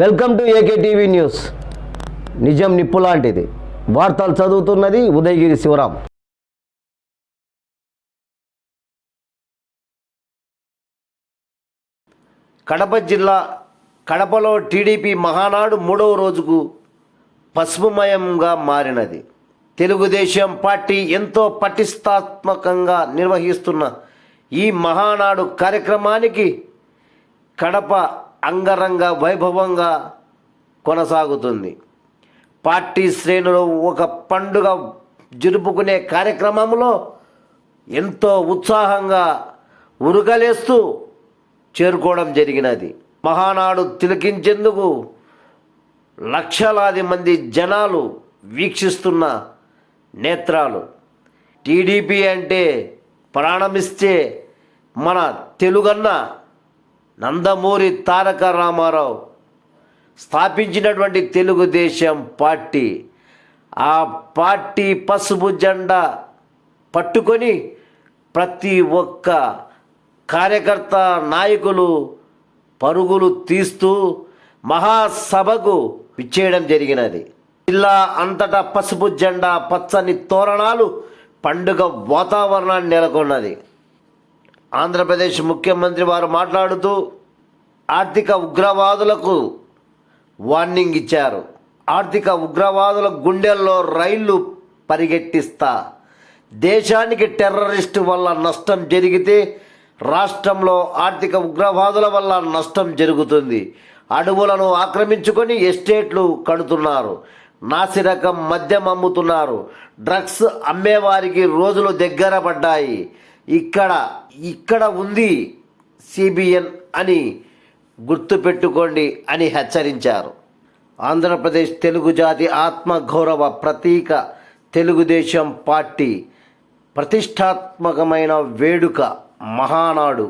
Welcome to A K TV news. నిజం నిప్పు లాంటిది. వార్తలు చదువుతున్నది ఉదయగిరి శివరాం. కడప జిల్లా కడపలో టీడీపీ మహానాడు మూడవ రోజుకు పసుపుమయంగా మారినది. తెలుగుదేశం పార్టీ ఎంతో పటిష్టాత్మకంగా నిర్వహిస్తున్న ఈ మహానాడు కార్యక్రమానికి కడప అంగరంగ వైభవంగా కొనసాగుతుంది. పార్టీ శ్రేణులు ఒక పండుగ జరుపుకునే కార్యక్రమంలో ఎంతో ఉత్సాహంగా ఉరుకలేస్తూ చేరుకోవడం జరిగినది. మహానాడు తిలకించేందుకు లక్షలాది మంది జనాలు వీక్షిస్తున్న నేత్రాలు. టీడీపీ అంటే ప్రాణమిస్తే మన తెలుగన్న నందమూరి తారక రామారావు స్థాపించినటువంటి తెలుగుదేశం పార్టీ. ఆ పార్టీ పసుపు జెండా పట్టుకొని ప్రతి ఒక్క కార్యకర్త నాయకులు పరుగులు తీస్తూ మహాసభకు విచ్చేయడం జరిగినది. జిల్లా అంతటా పసుపు జెండా పచ్చని తోరణాలు పండుగ వాతావరణాన్ని నెలకొన్నది. ఆంధ్రప్రదేశ్ ముఖ్యమంత్రి వారు మాట్లాడుతూ ఆర్థిక ఉగ్రవాదులకు వార్నింగ్ ఇచ్చారు. ఆర్థిక ఉగ్రవాదుల గుండెల్లో రైళ్ళు పరిగెట్టిస్తా. దేశానికి టెర్రరిస్టు వల్ల నష్టం జరిగితే రాష్ట్రంలో ఆర్థిక ఉగ్రవాదుల వల్ల నష్టం జరుగుతుంది. అడవులను ఆక్రమించుకొని ఎస్టేట్లు కడుతున్నారు. నాసిరకం మద్యం అమ్ముతున్నారు. డ్రగ్స్ అమ్మేవారికి రోజులు దగ్గర పడ్డాయి. ఇక్కడ ఇక్కడ ఉంది సిబిఎన్ అని గుర్తుపెట్టుకోండి అని హెచ్చరించారు. ఆంధ్రప్రదేశ్ తెలుగు జాతి ఆత్మగౌరవ ప్రతీక తెలుగుదేశం పార్టీ ప్రతిష్టాత్మకమైన వేడుక మహానాడు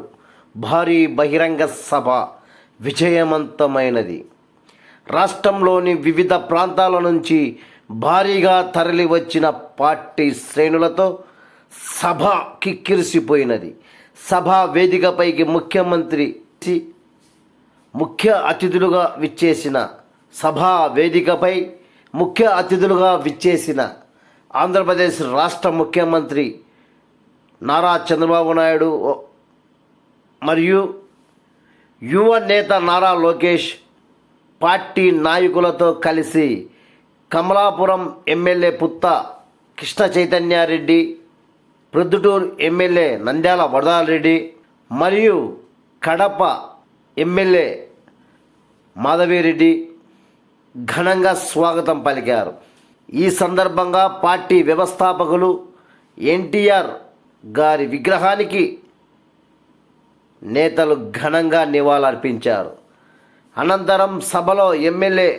భారీ బహిరంగ సభ విజయవంతమైనది. రాష్ట్రంలోని వివిధ ప్రాంతాల నుంచి భారీగా తరలి వచ్చిన పార్టీ శ్రేణులతో సభ కిక్కిరిసిపోయినది సభ వేదికపైకి ముఖ్యమంత్రి చి- ముఖ్య అతిథులుగా విచ్చేసిన సభా వేదికపై ముఖ్య అతిథులుగా విచ్చేసిన ఆంధ్రప్రదేశ్ రాష్ట్ర ముఖ్యమంత్రి నారా చంద్రబాబు నాయుడు మరియు యువ నేత నారా లోకేష్ పార్టీ నాయకులతో కలిసి కమలాపురం ఎమ్మెల్యే పుత్త కృష్ణ చైతన్యారెడ్డి ప్రొద్దుటూరు ఎమ్మెల్యే నంద్యాల వరదారెడ్డి మరియు కడప ఎమ్మెల్యే మాధవిరెడ్డి ఘనంగా స్వాగతం పలికారు. ఈ సందర్భంగా పార్టీ వ్యవస్థాపకులు ఎన్టీఆర్ గారి విగ్రహానికి నేతలు ఘనంగా నివాళులర్పించారు. అనంతరం సభలో ఎమ్మెల్యే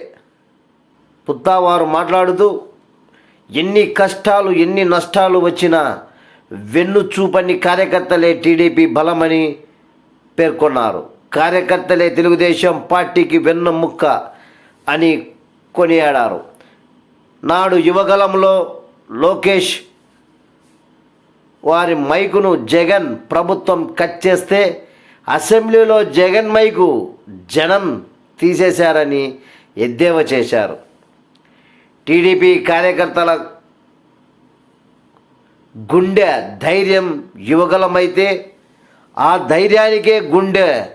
పుత్తావారు మాట్లాడుతూ ఎన్ని కష్టాలు ఎన్ని నష్టాలు వచ్చినా వెన్ను చూపని కార్యకర్తలే టీడీపీ బలమని పేర్కొన్నారు. కార్యకర్తలే తెలుగుదేశం పార్టీకి వెన్నుముక్క అని కొనియాడారు. నాడు యువగలంలో లోకేష్ వారి మైకును జగన్ ప్రభుత్వం కట్ చేస్తే అసెంబ్లీలో జగన్ మైకు జనం తీసేశారని ఎద్దేవా చేశారు. టీడీపీ కార్యకర్తల గుండె ధైర్యం యువగలమైతే ఆ ధైర్యానికే గుండె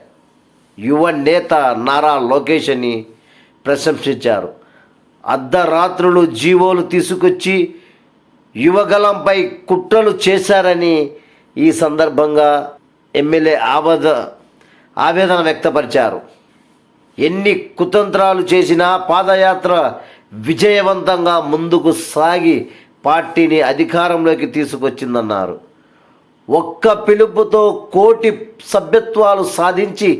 యువ నేత నారా లోకేష్ అని ప్రశంసించారు. అర్ధరాత్రులు జీవోలు తీసుకొచ్చి యువగలంపై కుట్రలు చేశారని ఈ సందర్భంగా ఎమ్మెల్యే ఆవేద ఆవేదన వ్యక్తపరిచారు. ఎన్ని కుతంత్రాలు చేసినా పాదయాత్ర విజయవంతంగా ముందుకు సాగి పార్టీని అధికారంలోకి తీసుకొచ్చిందన్నారు. ఒక్క పిలుపుతో కోటి సభ్యత్వాలు సాధించి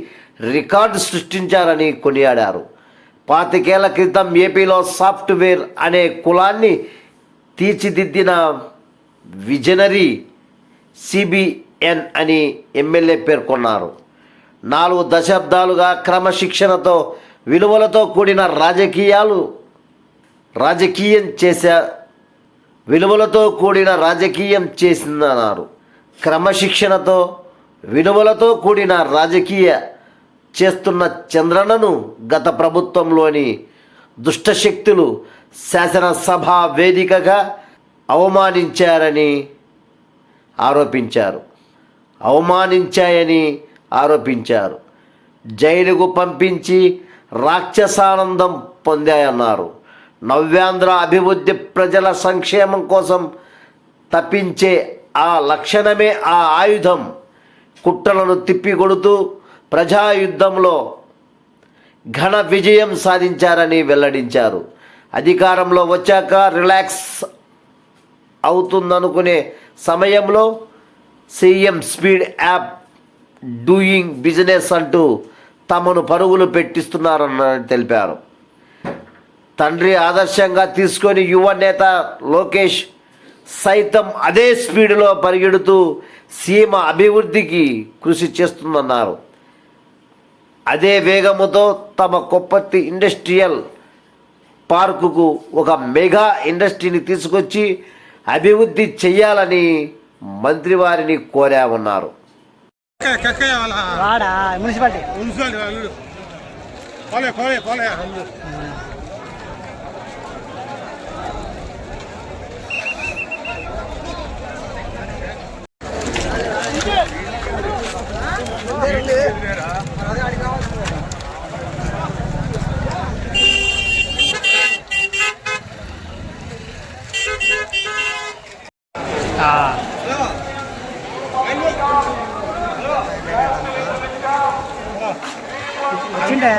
రికార్డు సృష్టించారని కొనియాడారు. పాతికేళ్ళ క్రితం ఏపీలో సాఫ్ట్వేర్ అనే కులాన్ని తీర్చిదిద్దిన విజనరీ సిబిఎన్ అని ఎమ్మెల్యే పేర్కొన్నారు. నాలుగు దశాబ్దాలుగా క్రమశిక్షణతో విలువలతో కూడిన రాజకీయాలు రాజకీయం చేసే విలువలతో కూడిన రాజకీయం చేసిందన్నారు. క్రమశిక్షణతో విలువలతో కూడిన రాజకీయ చేస్తున్న చంద్రనను గత ప్రభుత్వంలోని దుష్టశక్తులు శాసనసభ వేదికగా అవమానించారని ఆరోపించారు. అవమానించాయని ఆరోపించారు. జైలుకు పంపించి రాక్షసానందం పొందాయన్నారు. నవ్యాంధ్ర అభివృద్ధి ప్రజల సంక్షేమం కోసం తప్పించే ఆ లక్షణమే ఆ ఆయుధం. కుట్రలను తిప్పికొడుతూ ప్రజాయుద్ధంలో ఘన విజయం సాధించారని వెల్లడించారు. అధికారంలో వచ్చాక రిలాక్స్ అవుతుందనుకునే సమయంలో CM speed up doing business అంటూ తమను పరుగులు పెట్టిస్తున్నారని తెలిపారు. తండ్రి ఆదర్శంగా తీసుకొని యువ నేత లోకేష్ సైతం అదే స్పీడ్లో పరిగెడుతూ సీమ అభివృద్ధికి కృషి చేస్తుందన్నారు. అదే వేగముతో తమ కొప్పత్తి ఇండస్ట్రియల్ పార్కుకు ఒక మెగా ఇండస్ట్రీని తీసుకొచ్చి అభివృద్ధి చేయాలని మంత్రి వారిని కోరామన్నారు మున్సిపాలిటీ. మున్సిపాలిటీ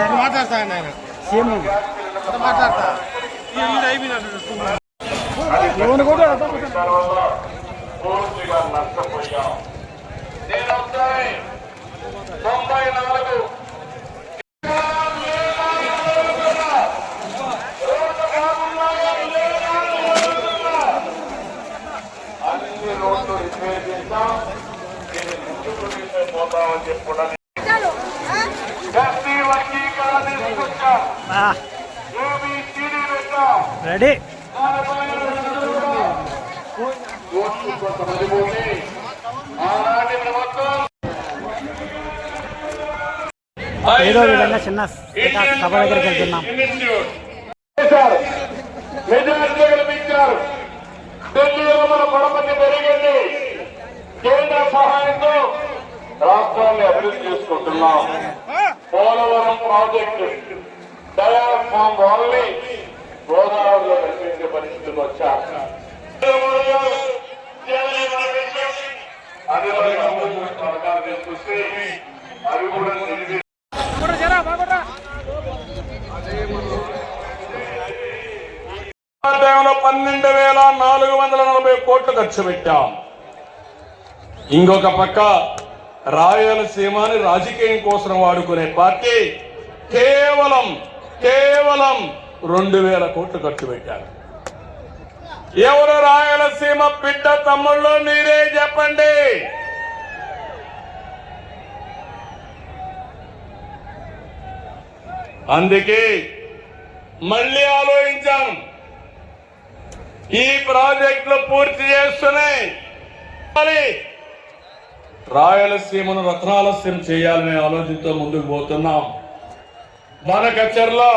వాళ్ళు పోలే పోలే పోలే వచ్చిండే మాట్లాడతా. ఆయన సీఎం మాట్లాడతా లోన్ కూడా పూర్తిగా నష్టపోయాం నేను ఒకసారి తొంభై నాలుగు అన్ని రోడ్లు రిపేర్ చేస్తాం. ఇది ముందుకు తీసుకుపోతామని చెప్పడం ఎస్సీ వర్గీకరణ తీసుకొచ్చాం ఏబిసిడి పెట్టాం రెడీ. ఏదో విధంగా చిన్న సభ దగ్గరికి వెళ్తున్నాం. ఢిల్లీలో మన పరపతి పెరిగింది కేంద్ర సహాయంతో రాష్ట్రాన్ని అభివృద్ధి చేసుకుంటున్నాం. పోలవరం ప్రాజెక్టు. డయర్ ఫామ్ వాళ్ళని గోదావరిలో కల్పించే పరిస్థితులు వచ్చారు. అవి కూడా నిలిపి పన్నెండు వేల నాలుగు వందల నలభై కోట్లు ఖర్చు పెట్టాం. ఇంకొక పక్క రాయలసీమని రాజకీయం కోసం వాడుకునే పార్టీ కేవలం కేవలం రెండు వేల కోట్లు ఖర్చు పెట్టారు. ఎవరు రాయలసీమ బిడ్డ తమ్ముళ్ళు మీరే చెప్పండి. అందుకే మళ్ళీ ఆలోచించాం ఈ ప్రాజెక్టులు పూర్తి చేస్తున్నాయి. మరి రాయలసీమను రత్నాలస్యం చేయాలనే ఆలోచనతో ముందుకు పోతున్నాం. బనకచ్చర్లో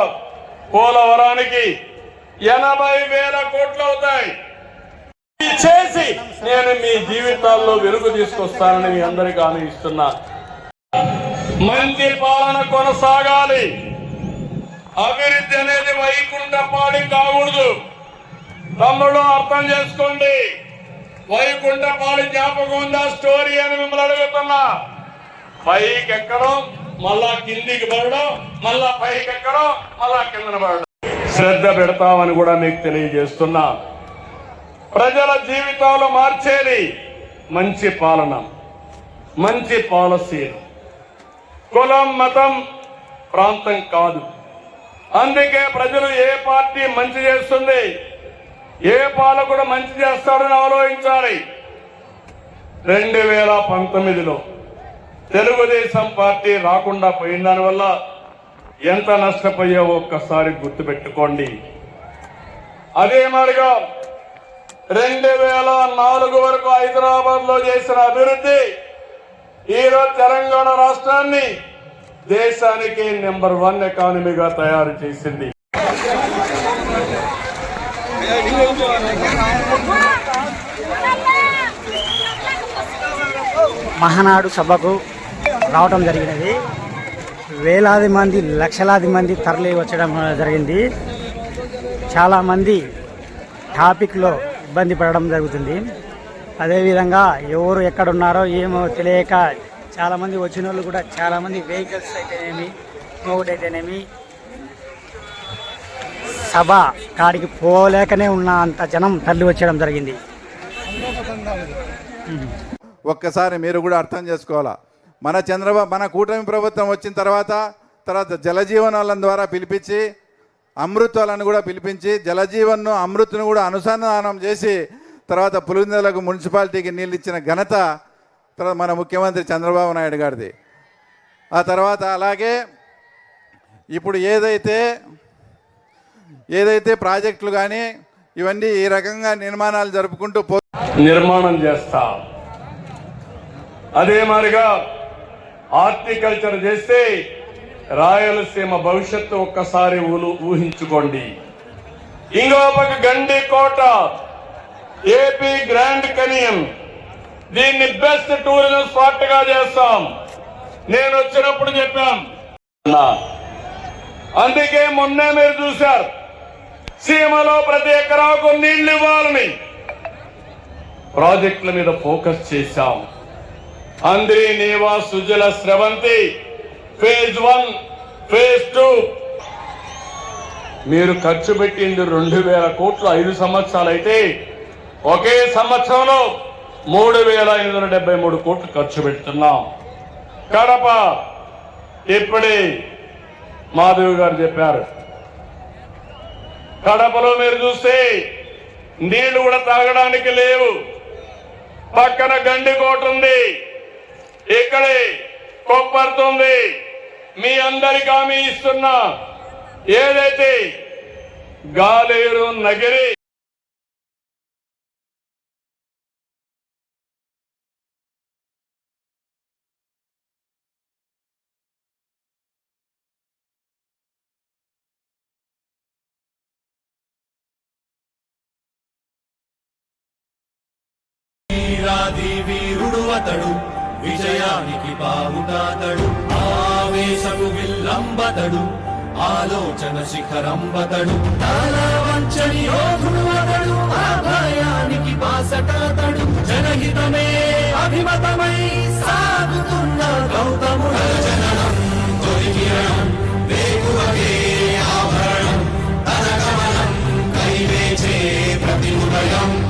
పోలవరానికి ఎనభై వేల కోట్లు అవుతాయి. చేసి నేను మీ జీవితాల్లో వెలుగు తీసుకొస్తానని మీ అందరికీ హామీ ఇస్తున్నా. మంచి పాలన కొనసాగాలి. అభివృద్ధి అనేది వైకుంఠపాడి కాకూడదు. తమ్ముడు అర్థం చేసుకోండి. వైకుంఠపాడి జ్ఞాపకం ఉందా? స్టోరీ అని మిమ్మల్ని అడుగుతున్నా. పైకి ఎక్కడం? మళ్ళా కిందికి పడడం మళ్ళా పైకి ఎక్కడం మళ్ళా కిందన పడడం. శ్రద్ధ పెడతామని కూడా మీకు తెలియజేస్తున్నా. ప్రజల జీవితాలు మార్చేది మంచి పాలన మంచి పాలసీ. కులం మతం ప్రాంతం కాదు. అందుకే ప్రజలు ఏ పార్టీ మంచి చేస్తుంది ఏ పాలకుడు మంచి చేస్తాడని ఆలోచించాలి. రెండు వేల పంతొమ్మిదిలో తెలుగుదేశం పార్టీ రాకుండా పోయిన దానివల్ల ఎంత నష్టపోయావో ఒక్కసారి గుర్తుపెట్టుకోండి. అదే మరిగా రెండు వేల నాలుగు వరకు హైదరాబాద్లో చేసిన అభివృద్ధి ఈరోజు తెలంగాణ రాష్ట్రాన్ని దేశానికి నెంబర్ వన్ ఎకానమీగా తయారు చేసింది. మహానాడు సభకు రావటం జరిగినది. వేలాది మంది లక్షలాది మంది తరలి వచ్చడం జరిగింది. చాలామంది టాపిక్లో ఇబ్బంది పడడం జరుగుతుంది. అదేవిధంగా ఎవరు ఎక్కడున్నారో ఏమో తెలియక చాలామంది వచ్చిన వాళ్ళు కూడా చాలామంది వెహికల్స్ అయితేనేమి ఇంకొకటి అయితేనేమి సభ కాడికి పోలేకనే ఉన్న అంత జనం తరలి వచ్చేయడం జరిగింది. ఒక్కసారి మీరు కూడా అర్థం చేసుకోవాలా? మన చంద్రబాబు మన కూటమి ప్రభుత్వం వచ్చిన తర్వాత తర్వాత జలజీవనాల ద్వారా పిలిపించి అమృతాలను కూడా పిలిపించి జలజీవన్ను అమృత్ను కూడా అనుసంధానం చేసి తర్వాత పులిందలకు మున్సిపాలిటీకి నీళ్ళు ఇచ్చిన ఘనత తర్వాత మన ముఖ్యమంత్రి చంద్రబాబు నాయుడు గారిది. ఆ తర్వాత అలాగే ఇప్పుడు ఏదైతే ఏదైతే ప్రాజెక్టులు కానీ ఇవన్నీ ఈ రకంగా నిర్మాణాలు జరుపుకుంటూ పో నిర్మాణం చేస్తాం. అదే మాదిరిగా హార్టికల్చర్ చేస్తే రాయలసీమ భవిష్యత్తు ఒక్కసారి ఊహించుకోండి. ఇంకో పక్క గండి కోట ఏపీ గ్రాండ్ కనియం. దీన్ని బెస్ట్ టూరిజం స్పాట్గా చేస్తాం. నేను వచ్చినప్పుడు చెప్పాం. అందుకే మొన్నే మీరు చూశారు. సీమలో ప్రతి ఎకరాకు నీళ్ళు ఇవ్వాలని. ప్రాజెక్టుల మీద ఫోకస్ చేశాం. Handri Neeva Sravanthi phase one phase two మీరు ఖర్చు పెట్టింది రెండు వేల కోట్లు ఐదు సంవత్సరాలు అయితే ఒకే సంవత్సరంలో మూడు వేల ఐదు వందల డెబ్బై మూడు కోట్లు ఖర్చు పెడుతున్నాం. కడప ఇప్పుడే మాధవ్ గారు చెప్పారు. కడపలో మీరు చూస్తే నీళ్ళు కూడా తాగడానికి లేవు. పక్కన గండికోట ఉంది. ఇక్కడే కొప్పడుతుంది మీ అందరికి హామీ ఇస్తున్నా. ఏదైతే గాలేరు నగిరి విజయానికి బావుటాతడు ఆవేశము విల్లంబతడు. ఆలోచన శిఖరంబతడు. వంచని యోధుడు అతడు. ఆ భయానికి బాసటాతడు. జనహితమే అభిమతమై సాగుతున్న గౌతముడు. జననం తొలి కిరణం ఆభరణం. తన గమనం కైవేచే ప్రతి ఉదయం